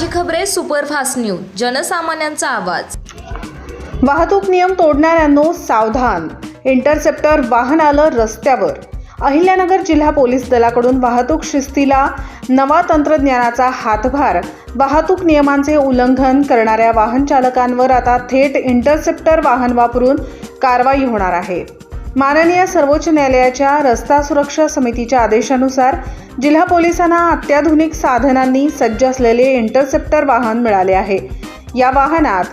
ताजी खबरे superfast news जनसामान्यांचा आवाज. वाहतूक नियम तोडणाऱ्यांनो सावधान. इंटरसेप्टर वाहन आलं रस्त्यावर. अहिल्यानगर जिल्हा पोलीस दलाकडून वाहतूक शिस्तीला नवा तंत्रज्ञानाचा हातभार. वाहतूक नियमांचे उल्लंघन करणाऱ्या वाहन चालकांवर आता थेट इंटरसेप्टर वाहन वापरून कारवाई होणार आहे. माननीय सर्वोच्च न्यायालयाच्या रस्ता सुरक्षा समितीच्या आदेशानुसार जिल्हा पोलिसांना अत्याधुनिक साधनांनी सज्ज असलेले इंटरसेप्टर वाहन मिळाले आहे. या वाहनात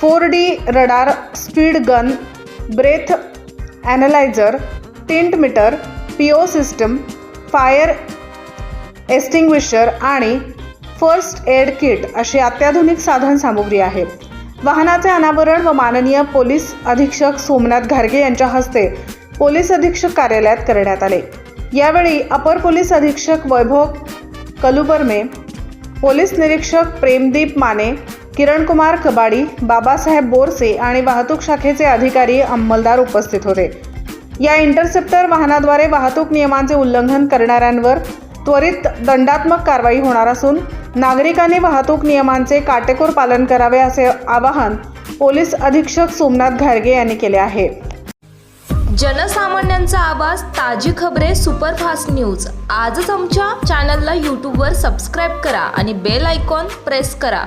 four D radar speed gun breath analyser tint meter P O system fire extinguisher आणि फर्स्ट एड किट अशी अत्याधुनिक साधन सामुग्री आहे वाहनाचे अनावरण व माननीय पोलीस अधीक्षक सोमनाथ घारगे यांच्या हस्ते पोलीस अधीक्षक कार्यालयात करण्यात आले. यावेळी अपर पोलीस अधीक्षक वैभव कलुबर्मे पोलीस निरीक्षक प्रेमदीप माने किरणकुमार कबाडी बाबासाहेब बोरसे आणि वाहतूक शाखेचे अधिकारी अंमलदार उपस्थित होते. या इंटरसेप्टर वाहनाद्वारे वाहतूक नियमांचे उल्लंघन करणाऱ्यांवर त्वरित दंडात्मक कारवाई होणार असून नागरिकांनी वाहतूक नियमांचे काटेकोर पालन करावे असे आवाहन पोलीस अधीक्षक सोमनाथ घारगे यांनी केले आहे. जनसामान्यांचा आवाज ताजी खबरे सुपरफास्ट न्यूज. आजच आमच्या चॅनलला यूट्यूबवर सबस्क्राईब करा आणि बेल आयकॉन प्रेस करा.